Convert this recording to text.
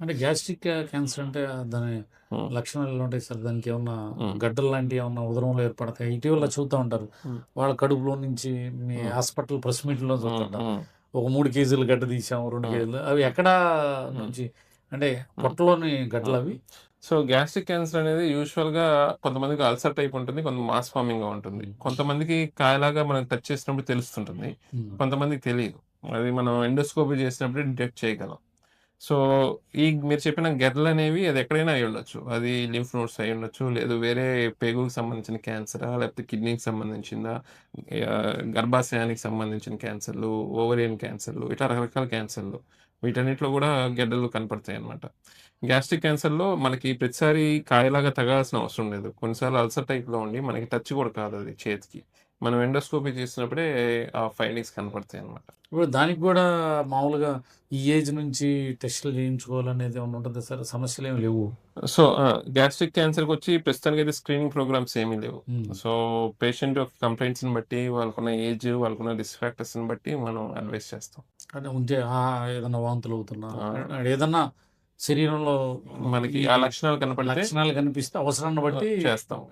అంటే gastric cancer అంటే దాని. లక్షణాలు ఎలా ఉంటాయి సార్? దానికి ఏమన్నా. గడ్డలు లాంటివి ఏమన్నా ఉదరంలో ఏర్పడతాయి? ఇటీవల చూస్తూ ఉంటారు. వాళ్ళ కడుపులో నుంచి మీ. హాస్పిటల్ ప్రెస్ మీట్లో చూస్తుంటారు. ఒక మూడు కేజీలు గడ్డ తీసాం రెండు. కేజీలు. అవి ఎక్కడ నుంచి? అంటే పొట్టలోని గడ్డలు అవి? సో గ్యాస్ట్రిక్ క్యాన్సర్ అనేది యూజువల్గా కొంతమందికి అల్సర్ టైప్ ఉంటుంది కొంత మాస్ ఫార్మింగ్గా ఉంటుంది కొంతమందికి కాయలాగా మనం టచ్ చేసినప్పుడు తెలుస్తుంటుంది. కొంతమందికి తెలియదు. అది మనం ఎండోస్కోపీ చేసినప్పుడు డిటెక్ట్ చేయగలం. సో ఈ మీరు చెప్పిన గెర్రలు అనేవి అది ఎక్కడైనా అయి ఉండొచ్చు. అది లింఫ్ నోట్స్ అయి ఉండొచ్చు. లేదు వేరే పేగుకు సంబంధించిన క్యాన్సరా లేకపోతే కిడ్నీకి సంబంధించిందా? గర్భాశయానికి సంబంధించిన క్యాన్సర్లు ఓవరియన్ క్యాన్సర్లు ఇట్లా రకరకాల క్యాన్సర్లు. వీటన్నిటిలో కూడా గెడ్డలు కనపడతాయి అన్నమాట. గ్యాస్ట్రిక్ క్యాన్సర్లో మనకి ప్రతిసారి కాయలాగా తగాల్సిన అవసరం లేదు. కొన్నిసార్లు అల్సర్ టైప్లో ఉండి మనకి టచ్ కూడా కాదు అది చేతికి. మనం ఎండోస్కోపీ చేసినప్పుడే ఆ ఫైండింగ్స్ కనపడతాయి అన్నమాట ఇప్పుడు దానికి కూడా మామూలుగా ఈ ఏజ్ నుంచి టెస్టులు చేయించుకోవాలనేది ఏమైనా ఉంటుంది సార్? సమస్యలు ఏమి లేవు. సో గ్యాస్ట్రిక్ క్యాన్సర్కి వచ్చి ప్రస్తుతానికి అయితే స్క్రీనింగ్ ప్రోగ్రామ్స్ ఏమీ లేవు. సో పేషెంట్ యొక్క కంప్లైంట్స్ని బట్టి వాళ్ళకున్న ఏజ్ వాళ్ళకున్న రిస్క్ ఫ్యాక్టర్స్ని బట్టి మనం అడ్వైస్ చేస్తాం. అంటే ఉంటే ఏదైనా వాంతులు అవుతున్నా. ఏదన్నా శరీరంలో మనకి ఆ లక్షణాలు కనపడితే లక్షణాలు కనిపిస్తే అవసరాన్ని బట్టి చేస్తాం.